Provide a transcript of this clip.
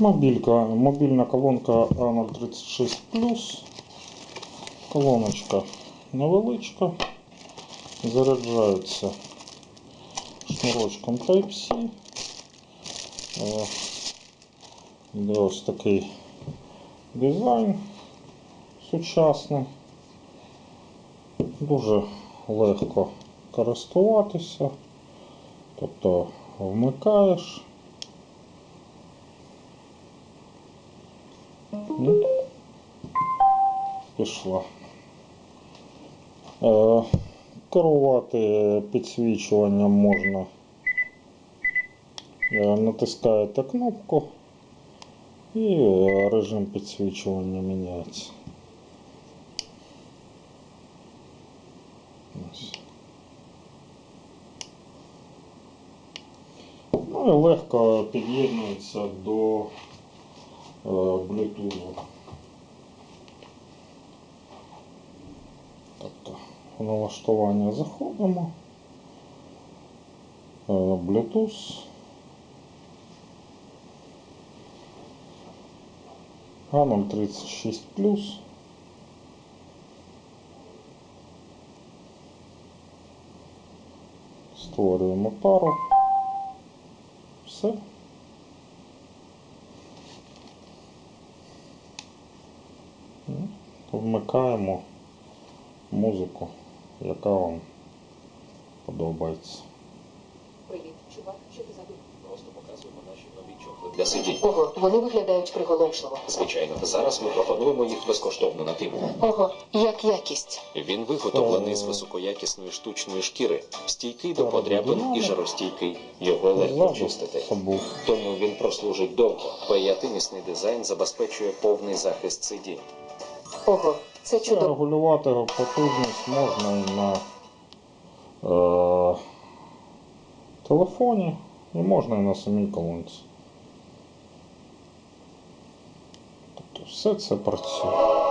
Мобілька, мобільна колонка А036 Колоночка невеличка. Заряджається шнурочком Type-C. Е, ось такий дизайн сучасний. Дуже легко користуватися. Тобто вмикаєш. Ну, пішла. Е, керувати підсвічуванням можна. Е, натискаєте кнопку і е, режим підсвічування міняється. Ну і легко під'єднується до е, Bluetooth. Тобто налаштування заходимо. Е, Bluetooth. А036 плюс. Створюємо пару. Все. Вмикаємо музику, яка вам подобається. Привіт, чувак, що ти забув? Просто показуємо наші нові чохли для сидінь. Ого, вони виглядають приголомшливо. Звичайно, зараз ми пропонуємо їх безкоштовно на тим. Ого, як якість. Він виготовлений з високоякісної штучної шкіри, стійкий до подряпин і жаростійкий. Його легко чистити. Тому він прослужить довго. П'ятимісний дизайн забезпечує повний захист сидінь. Ого, це чудово. Регулювати потужність можна і на е, телефоні, і можна і на самій колонці. Тобто все це працює.